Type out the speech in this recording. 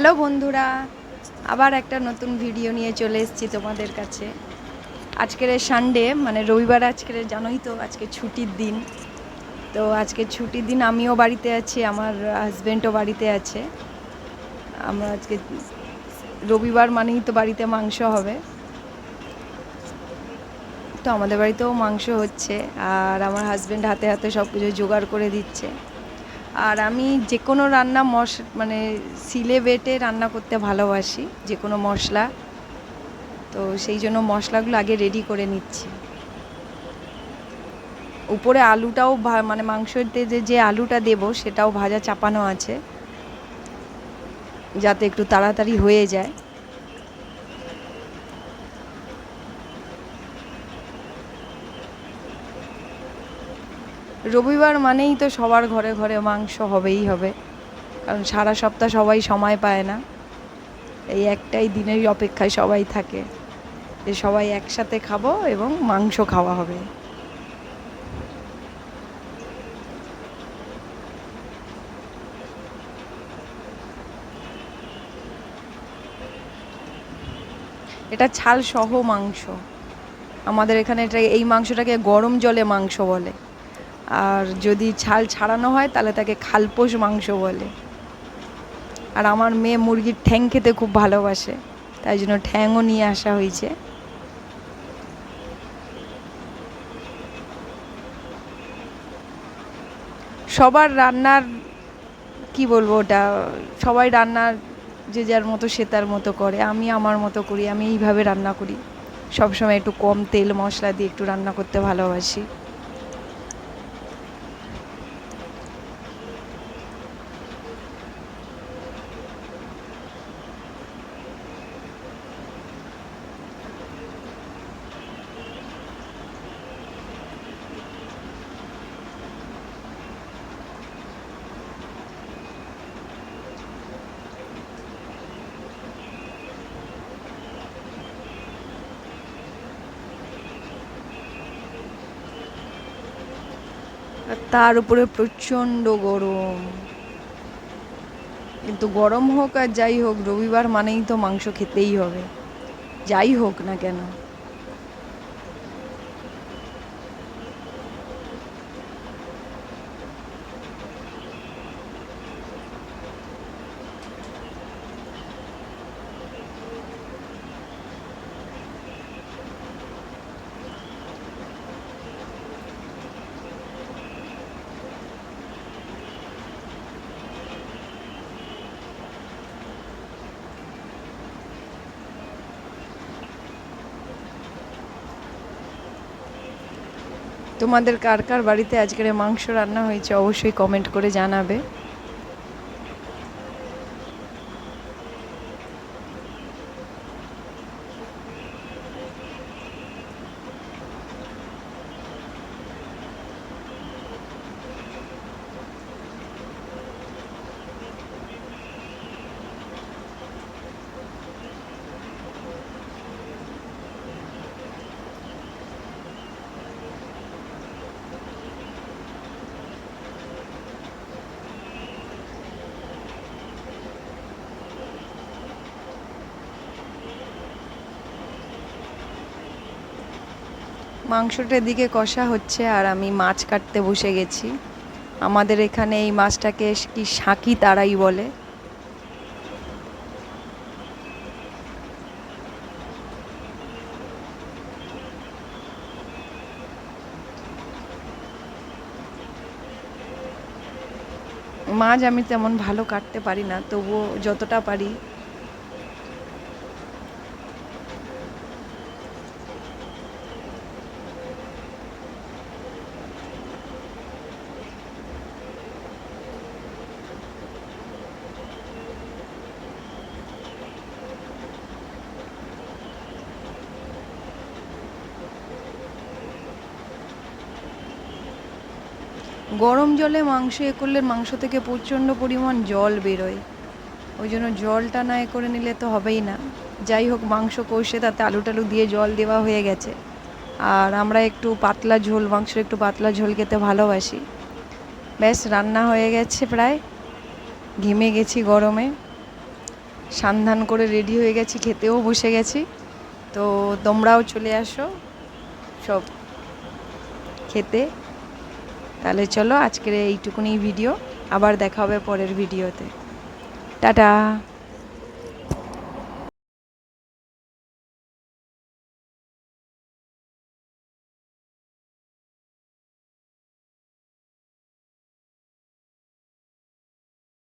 Hello বন্ধুরা, আবার একটা নতুন ভিডিও নিয়ে চলে এসেছি তোমাদের কাছে। আজকের সানডে মানে রবিবার আজকের, জানোই তো আজকে ছুটির দিন। তো আজকে ছুটির দিন আমিও বাড়িতে আছি, আমার হাজব্যান্ডও বাড়িতে আছে। আমরা আজকে রবিবার মানেই তো বাড়িতে মাংস হবে। তো আমাদের বাড়িতেও মাংস হচ্ছে, আর আমার হাজব্যান্ড হাতে হাতে সব কিছু জোগাড় করে দিচ্ছে। আর আমি যে কোনো রান্না মশ মানে সিলে বেটে রান্না করতে ভালোবাসি, যে কোনো মশলা। তো সেই জন্য মশলাগুলো আগে রেডি করে নিচ্ছি। উপরে আলুটাও মানে মাংসতে যে যে আলুটা দেব সেটাও ভাজা চাপানো আছে। যাতে একটু তাড়াতাড়ি হয়ে যায়। রবিবার মানেই তো সবার ঘরে ঘরে মাংস হবেই হবে। কারণ সারা সপ্তাহ সবাই সময় পায় না। এই একটাই দিনের অপেক্ষায় সবাই থাকে যে সবাই একসাথে খাব এবং মাংস খাওয়া হবে। এটা ছাল সহ মাংস। আমাদের এখানে এটা এই মাংসটাকে গরম জলে মাংস বলে। আর যদি ছাল ছাড়ানো হয়, তাহলে তাকে খালপোষ মাংস বলে। আর আমার মেয়ে মুরগির ঠ্যাং খেতে খুব ভালোবাসে, তাই জন্য ঠ্যাংও নিয়ে আসা হয়েছে। সবার রান্নার, কি বলব ওটা, সবাই রান্নার যে যার মতো সে তার মতো করে, আমি আমার মতো করি, আমি এইভাবে রান্না করি। সবসময় একটু কম তেল মশলা দিয়ে একটু রান্না করতে ভালোবাসি। আর তার উপরে প্রচণ্ড গরম। কিন্তু গরম হোক আর যাই হোক, রবিবার মানেই তো মাংস খেতেই হবে। যাই হোক না কেন। তোমাদের কার কার বাড়িতে আজকের মাংস রান্না হয়েছে অবশ্যই কমেন্ট করে জানাবে। মাংসটা এদিকে কষা হচ্ছে আর আমি মাছ কাটতে বসে গেছি। আমাদের এখানে এই মাছটাকে কি শাঁকি তারাই বলে। মাছ আমি তেমন ভালো কাটতে পারি না, তবুও যতটা পারি গরম জলে মাংস এ করলে মাংস থেকে প্রচণ্ড পরিমাণ জল বেরোয়। ওই জন্য জলটা না এ করে নিলে তো হবেই না। যাই হোক, মাংস কষে তাতে আলু টালু দিয়ে জল দেওয়া হয়ে গেছে। আর আমরা একটু পাতলা ঝোল, মাংসের একটু পাতলা ঝোল খেতে ভালোবাসি। ব্যাস, রান্না হয়ে গেছে প্রায়। ঘেমে গেছি গরমে। সান্ধান করে রেডি হয়ে গেছি, খেতেও বসে গেছি। তো তোমরাও চলে আসো সব খেতে। তাহলে চলো আজকের এইটুকুনি ভিডিও আবার দেখা হবে পরের ভিডিওতে টাটা!